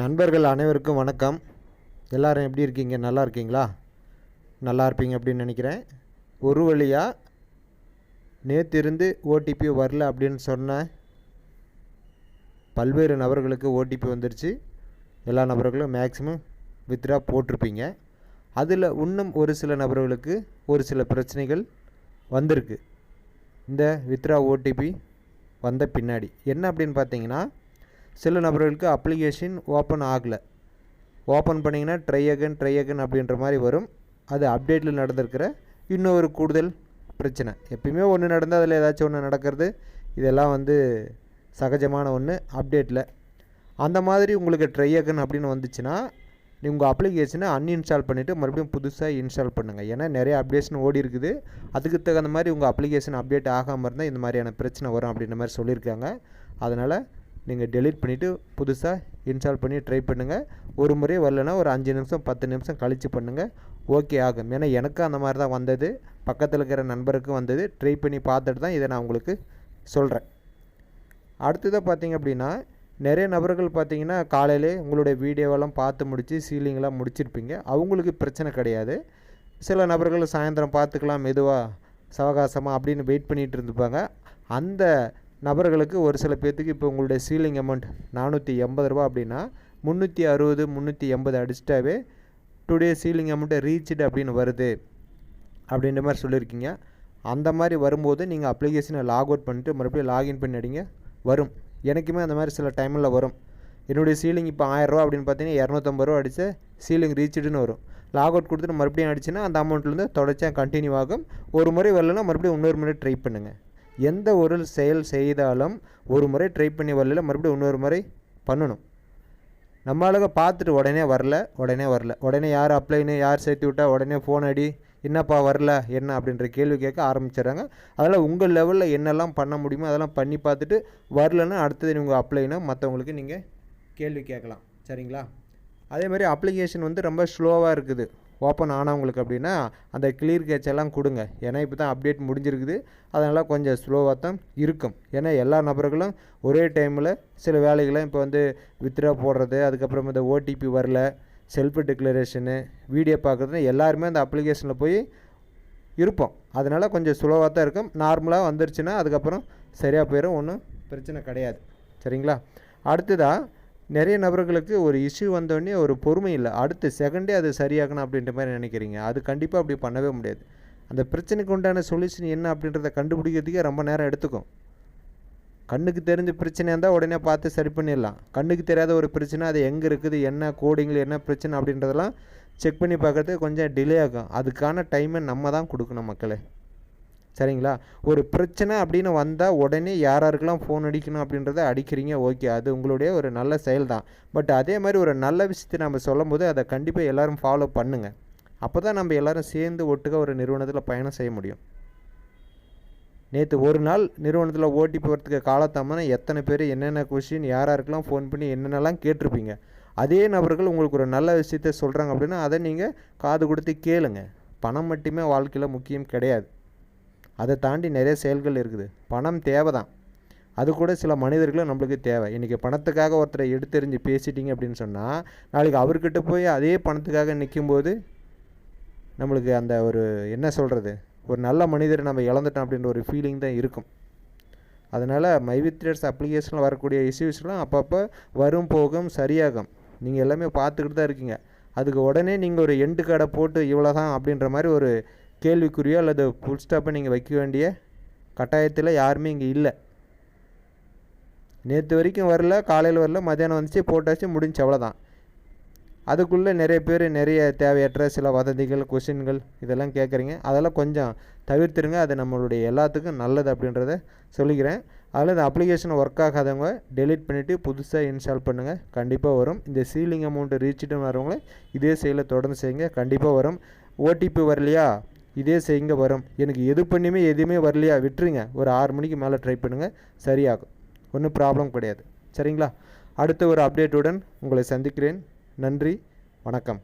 நண்பர்கள் அனைவருக்கும் வணக்கம். எல்லோரும் எப்படி இருக்கீங்க? நல்லா இருக்கீங்களா? நல்லா இருப்பீங்க அப்படின்னு நினைக்கிறேன். ஒரு வழியாக நேற்று இருந்து ஓடிபி வரல அப்படின்னு சொன்ன பல்வேறு நபர்களுக்கு ஓடிபி வந்துருச்சு. எல்லா நபர்களும் மேக்ஸிமம் வித்ரா போட்டிருப்பீங்க. அதில் இன்னும் ஒரு சில நபர்களுக்கு ஒரு சில பிரச்சனைகள் வந்திருக்கு. இந்த வித்ரா ஓடிபி வந்த பின்னாடி. என்ன அப்படின்னு பார்த்தீங்கன்னா சில நபர்களுக்கு அப்ளிகேஷன் ஓப்பன் ஆகலை. ஓப்பன் பண்ணிங்கன்னா ட்ரை அகன் ட்ரை அகன் அப்படின்ற மாதிரி வரும். அது அப்டேட்டில் நடந்திருக்கிற இன்னொரு கூடுதல் பிரச்சனை. எப்பயுமே ஒன்று நடந்தால் அதில் ஏதாச்சும் ஒன்று நடக்கிறது. இதெல்லாம் வந்து சகஜமான ஒன்று அப்டேட்டில் அந்த மாதிரி உங்களுக்கு ட்ரை அகன் அப்படின்னு வந்துச்சுன்னா உங்கள் அப்ளிகேஷனை அன்இன்ஸ்டால் பண்ணிவிட்டு மறுபடியும் புதுசாக இன்ஸ்டால் பண்ணுங்கள் ஏன்னா நிறைய அப்டேஷன் ஓடி இருக்குது. அதுக்கு தகுந்த மாதிரி உங்கள் அப்ளிகேஷன் அப்டேட் ஆகாமல் இருந்தால் இந்த மாதிரியான பிரச்சனை வரும் அப்படின்ற மாதிரி சொல்லியிருக்காங்க. அதனால் நீங்கள் டெலீட் பண்ணிவிட்டு புதுசாக இன்ஸ்டால் பண்ணி ட்ரை பண்ணுங்கள் ஒரு முறை வரலன்னா ஒரு அஞ்சு நிமிஷம் பத்து நிமிஷம் கழித்து பண்ணுங்கள் ஓகே ஆகும். ஏன்னா எனக்கும் அந்த மாதிரி தான் வந்தது. பக்கத்தில் இருக்கிற நண்பருக்கும் வந்தது. ட்ரை பண்ணி பார்த்துட்டு தான் இதை நான் உங்களுக்கு சொல்கிறேன் அடுத்ததாக பார்த்தீங்க அப்படின்னா நிறைய நபர்கள் பார்த்தீங்கன்னா காலையிலே உங்களுடைய வீடியோவெல்லாம் பார்த்து முடித்து சீலிங்லாம் முடிச்சிருப்பீங்க. அவங்களுக்கு பிரச்சனை கிடையாது. சில நபர்கள் சாயந்தரம் பார்த்துக்கலாம் மெதுவாக சவகாசமாக அப்படின்னு வெயிட் பண்ணிகிட்டு இருந்துப்பாங்க. அந்த நபர்களுக்கு ஒரு சில பேர்த்துக்கு இப்போ உங்களுடைய சீலிங் அமௌண்ட் நானூற்றி எண்பது ரூபா அப்படின்னா முந்நூற்றி அறுபது முந்நூற்றி எண்பது அடிச்சிட்டாவே டுடே சீலிங் அமௌண்ட்டை ரீச்டு அப்படின்னு வருது. அப்படின்ற மாதிரி சொல்லியிருக்கீங்க. அந்த மாதிரி வரும்போது நீங்கள் அப்ளிகேஷனை லாக் அவுட் பண்ணிட்டு மறுபடியும் லாகின் பண்ணி அடிங்க. வரும். எனக்குமே அந்த மாதிரி சில டைமில் வரும். என்னுடைய சீலிங் இப்போ ஆயிரரூவா அப்படின்னு பார்த்தீங்கன்னா இரநூத்தம்பது ரூபா அடித்த சீலிங் ரீச்சுடுன்னு வரும். லாக் அவுட் கொடுத்துட்டு மறுபடியும் அடிச்சுன்னா அந்த அமௌண்ட்லேருந்து தொடர்ச்சியாக கண்டினியூ ஆகும். ஒரு முறை வரலன்னா மறுபடியும் இன்னொரு முறை ட்ரை பண்ணுங்கள் எந்த ஒரு செயல் செய்தாலும் ஒரு முறை ட்ரை பண்ணி வரல மறுபடியும் இன்னொரு முறை பண்ணணும். நம்ம ஆளுங்க பார்த்துட்டு உடனே வரல உடனே வரல. உடனே யார் அப்ளைனு யார் சேர்த்து விட்டா உடனே ஃபோன் அடி என்னப்பா வரல என்ன? அப்படின்ற கேள்வி கேட்க ஆரம்பிச்சிடுறாங்க. அதனால் உங்கள் லெவலில் என்னெல்லாம் பண்ண முடியுமோ அதெல்லாம் பண்ணி பார்த்துட்டு வரலன்னா அடுத்தது உங்கள் அப்ளைனா மற்றவங்களுக்கு நீங்கள் கேள்வி கேட்கலாம். சரிங்களா? அதே மாதிரி அப்ளிகேஷன் வந்து ரொம்ப ஸ்லோவாக இருக்குது. ஓப்பன் ஆனவங்களுக்கு அப்படின்னா அந்த கிளியர் கேட்ச் எல்லாம் கொடுங்க. ஏன்னா இப்போ தான் அப்டேட் முடிஞ்சிருக்குது. அதனால் கொஞ்சம் ஸ்லோவாக தான் இருக்கும். ஏன்னா எல்லா நபர்களும் ஒரே டைமில் சில வேலைகளை இப்போ வந்து வித்ரா போடுறது அதுக்கப்புறம் இந்த ஓடிபி வரல செல்ஃப் டிக்ளரேஷனு வீடியோ பார்க்குறதுன்னு எல்லாருமே அந்த அப்ளிகேஷனில் போய் இருப்போம். அதனால் கொஞ்சம் ஸ்லோவாக தான் இருக்கும். நார்மலாக வந்துருச்சுன்னா அதுக்கப்புறம் சரியாக போயிடும் ஒன்றும் பிரச்சனை கிடையாது. சரிங்களா? அடுத்ததாக நிறைய நபர்களுக்கு ஒரு இஷ்யூ வந்தோடனே ஒரு பொறுமை இல்லை. அடுத்த செகண்டே அது சரியாகணும் அப்படின்ற மாதிரி நினைக்கிறீங்க. அது கண்டிப்பாக அப்படி பண்ணவே முடியாது. அந்த பிரச்சனைக்கு உண்டான சொல்யூஷன் என்ன அப்படின்றத கண்டுபிடிக்கிறதுக்கே ரொம்ப நேரம் எடுத்துக்கும். கண்ணுக்கு தெரிஞ்ச பிரச்சனையாக இருந்தால் உடனே பார்த்து சரி பண்ணிடலாம். கண்ணுக்கு தெரியாத ஒரு பிரச்சனை அது எங்கே இருக்குது என்ன கோடிங்கில் என்ன பிரச்சனை அப்படின்றதெல்லாம் செக் பண்ணி பார்க்கறதுக்கு கொஞ்சம் டிலே ஆகும். அதுக்கான டைமை நம்ம தான் கொடுக்கணும் மக்களே. சரிங்களா? ஒரு பிரச்சனை அப்படின்னு வந்தால் உடனே யார் யாருக்கெல்லாம் ஃபோன் அடிக்கணும் அப்படின்றத அடிக்கிறீங்க ஓகே அது உங்களுடைய ஒரு நல்ல செயல் தான் பட் அதே மாதிரி ஒரு நல்ல விஷயத்தை நம்ம சொல்லும் போது அதை கண்டிப்பாக எல்லோரும் ஃபாலோ பண்ணுங்கள் அப்போ தான் நம்ம எல்லோரும் சேர்ந்து ஒட்டுக்க ஒரு நிறுவனத்தில் பயணம் செய்ய முடியும். நேற்று ஒரு நாள் நிறுவனத்தில் ஓட்டி போகிறதுக்கு காலத்தாமனா எத்தனை பேர் என்னென்ன கொஷின் யாராருக்கெல்லாம் ஃபோன் பண்ணி என்னென்னலாம் கேட்டிருப்பீங்க? அதே நபர்கள் உங்களுக்கு ஒரு நல்ல விஷயத்த சொல்கிறாங்க அப்படின்னா அதை நீங்கள் காது கொடுத்து கேளுங்க. பணம் மட்டுமே வாழ்க்கையில் முக்கியம் கிடையாது. அதை தாண்டி நிறைய செயல்கள் இருக்குது. பணம் தேவை தான் அது கூட சில மனிதர்களும் நம்மளுக்கு தேவை. இன்றைக்கி பணத்துக்காக ஒருத்தரை எடுத்தெறிஞ்சு பேசிட்டீங்க அப்படின்னு சொன்னால் நாளைக்கு அவர்கிட்ட போய் அதே பணத்துக்காக நிற்கும்போது நம்மளுக்கு அந்த ஒரு என்ன சொல்கிறது ஒரு நல்ல மனிதரை நம்ம இழந்துட்டோம் அப்படின்ற ஒரு ஃபீலிங் தான் இருக்கும். அதனால் மைவித்ரேட்ஸ் அப்ளிகேஷனில் வரக்கூடிய இஷ்யூஸ்லாம் அப்பப்போ வரும் போகும் சரியாகும். நீங்கள் எல்லாமே பார்த்துக்கிட்டு தான் இருக்கீங்க. அதுக்கு உடனே நீங்கள் ஒரு எண்டு கார்டை போட்டு இவ்வளோ தான் அப்படின்ற மாதிரி ஒரு கேள்விக்குறியோ அல்லது ஃபுல் ஸ்டாப்பை நீங்கள் வைக்க வேண்டிய கட்டாயத்தில் யாருமே இங்கே இல்லை. நேற்று வரைக்கும் வரல காலையில் வரல மத்தியானம் வந்துச்சு போட்டாச்சு முடிஞ்சு அவ்வளோதான் அதுக்குள்ளே நிறைய பேர் நிறைய தேவையற்ற சில வதந்திகள் கொஷின்கள் இதெல்லாம் கேட்குறீங்க அதெல்லாம் கொஞ்சம் தவிர்த்துருங்க. அது நம்மளுடைய எல்லாத்துக்கும் நல்லது அப்படின்றத சொல்லிக்கிறேன். அதில் இந்த அப்ளிகேஷன் ஒர்க் ஆகாதவங்க டெலீட் பண்ணிவிட்டு புதுசாக இன்ஸ்டால் பண்ணுங்கள் கண்டிப்பாக வரும். இந்த சீலிங் அமௌண்ட்டு ரீச்சிட்டு வரவங்களே இதே செயலை தொடர்ந்து செய்யுங்க. கண்டிப்பாக வரும். ஓடிபி வரலையா? இதே செய்யுங்க வரும். எனக்கு எது பண்ணியுமே எதுவுமே வரலையா? விட்டுருங்க. ஒரு ஆறு மணிக்கு மேலே ட்ரை பண்ணுங்கள் சரியாகும். ஒன்றும் ப்ராப்ளம் கிடையாது. சரிங்களா? அடுத்த ஒரு அப்டேட்டுடன் உங்களை சந்திக்கிறேன். நன்றி. வணக்கம்.